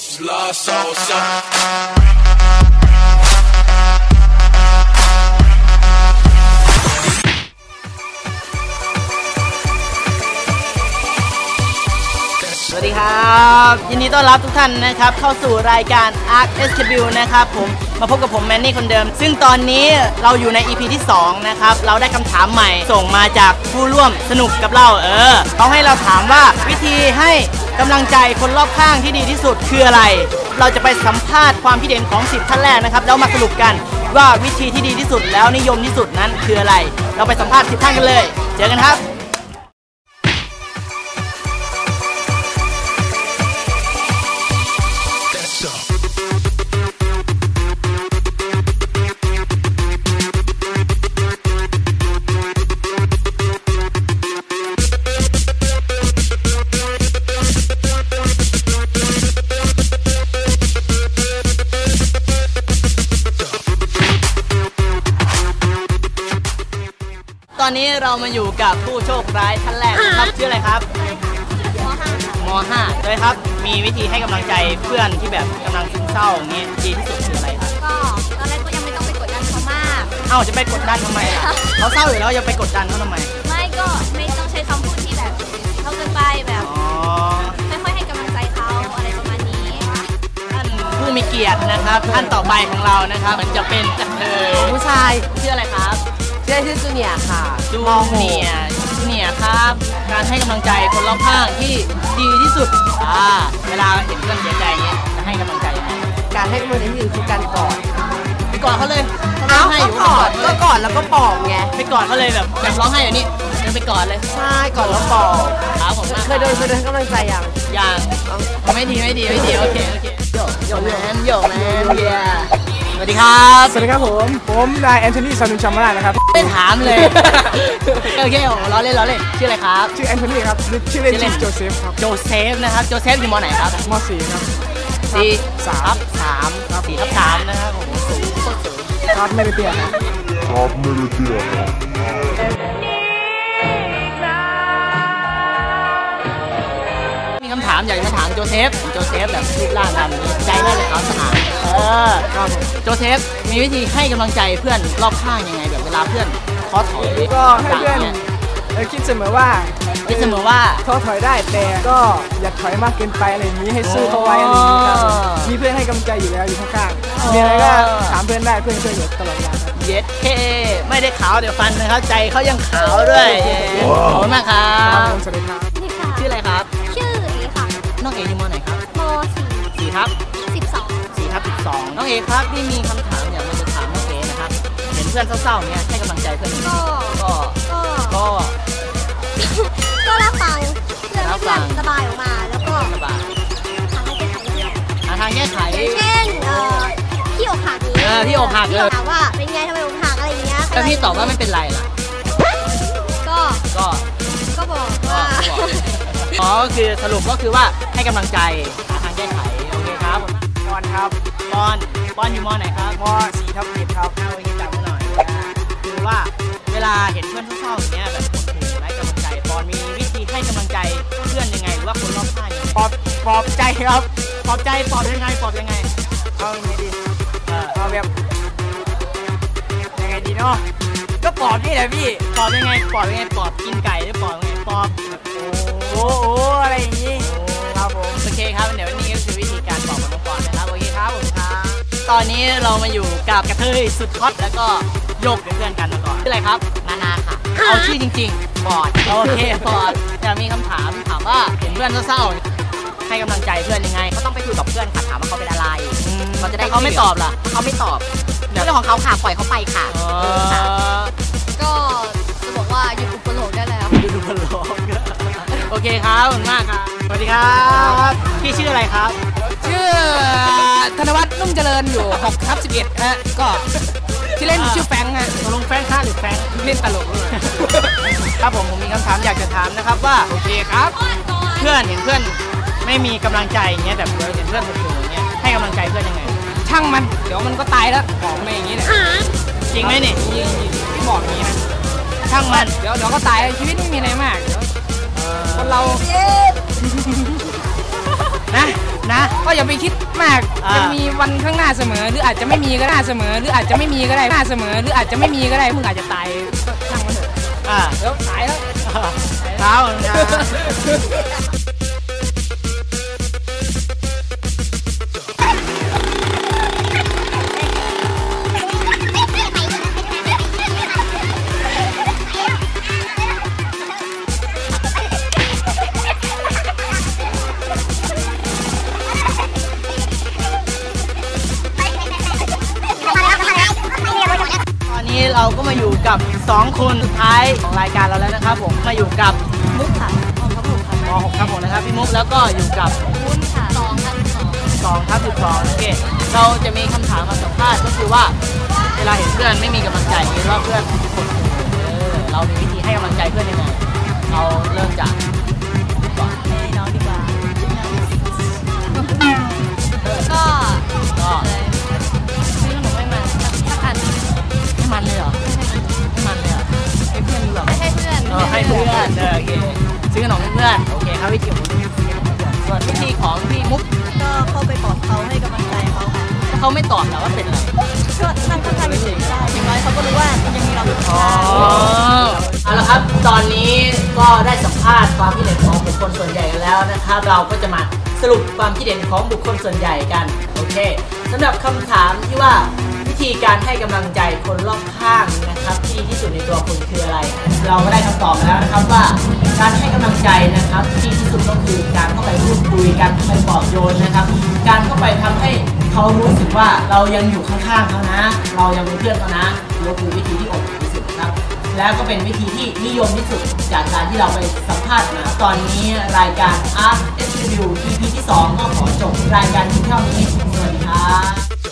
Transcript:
Lost all something. ยินดีต้อนรับทุกท่านนะครับเข้าสู่รายการ Arc SKB นะครับผมมาพบกับผมแมนนี่คนเดิม ซึ่งตอนนี้เราอยู่ใน EP ที่ 2 นะครับ เราได้คำถามใหม่ส่งมาจากผู้ร่วมสนุกกับเราเออเขาให้เราถามว่าวิธีให้กำลังใจคนรอบข้างที่ดีที่สุดคืออะไร เราจะไปสัมภาษณ์ความคิดเห็นของ 10 ท่านแรกนะครับแล้วมาสรุปกันว่าวิธีที่ดีที่สุดแล้วนิยมที่สุดนั้นคืออะไร เราไปสัมภาษณ์10ท่านกันเลย เจอกันครับ เรามาอยู่กับผู้โชคร้ายท่านแรกนะครับชื่ออะไรครับม .5 เลยครับ มีวิธีให้กำลังใจเพื่อนที่แบบกำลังซึมเศร้าอย่างนี้ดีที่สุดคืออะไรครับก็ตอนแรกก็ยังไม่ต้องไปกดดันเขามาก เอ้าจะไปกดดันทำไมล่ะเขาเศร้าอยู่แล้วจะไปกดดันเขาทำไมไม่ก็ไม่ต้องใช้คำพูดที่แบบเขาเกินไปแบบอ๋อไม่ค่อยให้กำลังใจเขาอะไรประมาณนี้ท่านผู้มีเกียรตินะครับ ท่านต่อไปของเรานะครับ มันจะเป็นกระเทยผู้ชายชื่ออะไรครับ ชื่อชื่อจูเนียร์ค่ะจูมหก เนียร์จูเนียร์ครับ การให้กำลังใจคนรอบข้างที่ดีที่สุดอ่าเวลาเห็นเพื่อนเสียใจอย่างเงี้ยจะให้กำลังใจยังไงการให้กำลังใจที่ดีคือการกอดไปกอดเขาเลยเขาร้เอ้าองไห้อก็ยู่กอดเลก็ยกอดแล้วก็ปลอบไงไปกอดเขาเลยแบบแบบร้องไห้อย่างนี้เดินไปกอดเลยใช่กอดแล้วปลอบครับผมเคยโดนเคยโดนให้กำลังใจยังอย่างไม่ดีไม่ดีไม่ดีโอเคโอเคโยโยแมนโยแมนเยส วัสดีครับสวัสดีครับผม ผมนายแอนโทนีซานุนชัมมารานะครับ ไม่ถามเลย โอเคโอ้ล้อเล่นล้อเล่นชื่ออะไรครับ ชื่อแอนโทนีครับชื่อเล่นชื่อเล่ชื่นอโจเซฟครับ โจเซฟนะครับ โจเซฟอยู่มอไหนครับม .4 ครับสี่สามทับสามสี่ทับสามนะครับผมสูงโคตรสูงครับไม่ได้เตี้ยครับมี จะมาถามโจเซฟโจเซฟแบบรูปร่างดำนี้ใจน่าจะขาวสะอาดเออครับผมโจเซฟมีวิธีให้กำลังใจเพื่อนรอบข้างยังไงแบบเวลาเพื่อนท้อถอยก็ให้เพื่อนต่างยเออคิดเสมอว่าคิดเสมอว่า ท้อถอยได้แต่ก็อย่าถอยมากเกินไปอะไรอย่างนี้ให้สู้เขาไว้อะไรอย่างนี้ครับอ๋อมีเพื่อนให้กำลังใจอยู่แล้วอยู่ข้างอ๋อๆมีอะไรก็ถามเพื่อนได้เพื่อนช่วยเหลือตลอดเวลาครับ เย็ดเคไม่ได้ขาวเดี๋ยวฟันนะครับ ใจเขายังขาวด้วยเย้ขอบคุณมากครัครับผบมสวัสดีครับ องเออยู่มอไหนครับโมสี่ทับ4 12 สี่ทับสิบสองน้องเอครับนี่มีคำถามอยากมาจะถามน้องเอนะครับ เห็นเพื่อนเศร้าๆเนี่ยให้กำลังใจเพื่อนยังไงก็ ก็ ก็ ก็ก็รับฟังเพื่อนรัให้บฟัเพื่อง นระบายออกมา แล้วก็สบายทำให้แก้ไขเรื่องหาทางแก้ไขอย่างเช่นเอ่อที่อกหักนี้เออที่อกหักที่อกหักว่าเป็นไงทำไมอกหักอะไรอย่างเงี้ยแล้วพี่ตอบว่าไม่เป็นไรล่ะ ก็ ก็ ก็บอกก็ว่า ก็บอก อ๋อก็คือสรุปก็คือว่าให้กำลังใจหาทางแก้ไขโอเคครับผมบอลครับปอนปอนอยู่มอไหนครับม .4 ทับ7ครับ เอาไว้จับหน่อยคือว่าเวลาเห็นเพื่อนเศร้าๆอย่างเงี้ยแบบโอ้โหไร้กำลังใจปอนมีวิธีให้กำลังใจเพื่อนยังไงหรือว่าคนรอบข้างยังไงปลอบปลอบใจครับปลอบใจปลอบยังไงปลอบยังไงเอายังไงดีเออเอาแบบยังไงดีเนาะก็ปลอบนี่แหละพี่ปลอบยังไงปลอบยังไงปลอบกินไก่หรือปลอบยังไงปลอบ โอ้โหอะไรอย่างนี้ครับผมโอเคครับเดี๋ยววันนี้ก็คือวิธีการปลอบของน้องปอนนะครับโอเคครับผมครับตอนนี้เรามาอยู่กับกระเทยสุดฮอตแล้วก็โยกเป็นเพื่อนกันมาก่อนชื่ออะไรครับนานาค่ะเอาชื่อจริงๆปอดโอเคปอดอยากมีคำถามถามว่าเห็นเพื่อนเศร้าๆให้กำลังใจเพื่อนยังไงก็ต้องไปคุยกับเพื่อนค่ะถามว่าเขาเป็นอะไรเราจะได้แต่เขาไม่ตอบล่ะเขาไม่ตอบเรื่องของเขาค่ะปล่อยเขาไปค่ะอ๋อเออค่ะก็จะบอกว่าหยุดอุปโลกได้แล้วดูดูบอลโลก โอเคครับขอบคุณมากครับ สวัสดีครับพี่ชื่ออะไรครับ ชื่อธนวัฒน์นุ่มเจริญอยู่6ทับ11ฮะก็ที่เล่นชื่อแฟงฮะตกลงแฟนค่าหรือแฟนเล่นตลกครับผมผมมีคำถามอยากจะถามนะครับว่าโอเคครับ เพื่อนเห็นเพื่อนไม่มีกำลังใจอย่างเงี้ยแบบเห็นเพื่อนถูกๆอย่างเงี้ยให้กำลังใจเพื่อนยังไง ช่างมันเดี๋ยวมันก็ตายแล้วบอกมาอย่างนี้เนี่ยจริงไหมนี่ยิงๆที่บอกอย่างนี้นะช่างมันเดี๋ยวเดี๋ยวก็ตายชีวิตไม่มีอะไรมากเดี๋ยว คนเรานะนะก็อย่าไปคิดมากอ่าจะมีวันข้างหน้าเสมอ หรืออาจจะไม่มีก็ได้เสมอ หรืออาจจะไม่มีก็ได้หน้าเสมอ หรืออาจจะไม่มีก็ได้มึงอาจจะตายก็ช่างมันเถอะอ่าแล้วตายแล้วเท้า ก็มาอยู่กับ 2 คนสุดท้ายของรายการเราแล้วนะครับผมมาอยู่กับมุกค่ะออมครับผมค่ะม 6 ครับผมนะครับพี่มุกแล้วก็อยู่กับ วุ้นค่ะสองครับสอง2ครับ12โอเคเราจะมีคำถามมาสัมภาษณ์ก็คือว่า เวลาเห็นเพื่อนไม่มีกำลังใจหรือว่าเพื่อนกดขี่เออเรามีวิธีให้กำลังใจเพื่อนยังไงเราเริ่มจาก อนโอเคครับวิธีของผมคือซื้อขนมให้เพื่อนส่วนวิธีของพี่มุกก็เข้าไปปลอบเขาให้กำลังใจเขาค่ะถ้าเขาไม่ตอบเราว่าเป็นอะไรก็นั่งข้างๆเฉยๆได้อย่างน้อยเขาก็รู้ว่ายังมีเราอยู่ข้างเอาละครับตอนนี้ก็ได้สัมภาษณ์ความคิดเห็นของบุคคลส่วนใหญ่กันแล้วนะครับเราก็จะมาสรุปความคิดเห็นของบุคคลส่วนใหญ่กันโอเคสำหรับคำถามที่ว่าวิธีการให้กำลังใจคนรอบข้างนะครับที่ดีที่สุดในตัวคุณคืออะไร เราก็ได้คำตอบมาแล้วนะครับว่าการให้กำ การเข้าไปปลอบโยนนะครับ การเข้าไปทำให้เขารู้สึกว่าเรายังอยู่ข้างๆเขานะ เรายังเป็นเพื่อนเขานะนี่คือวิธีที่อบอุ่นที่สุดครับ แล้วก็เป็นวิธีที่นิยมที่สุดจากการที่เราไปสัมภาษณ์นะตอนนี้รายการ Art S Review EP ที่ 2 ก็ขอจบรายการที่เท่านี้สวัสดีครับ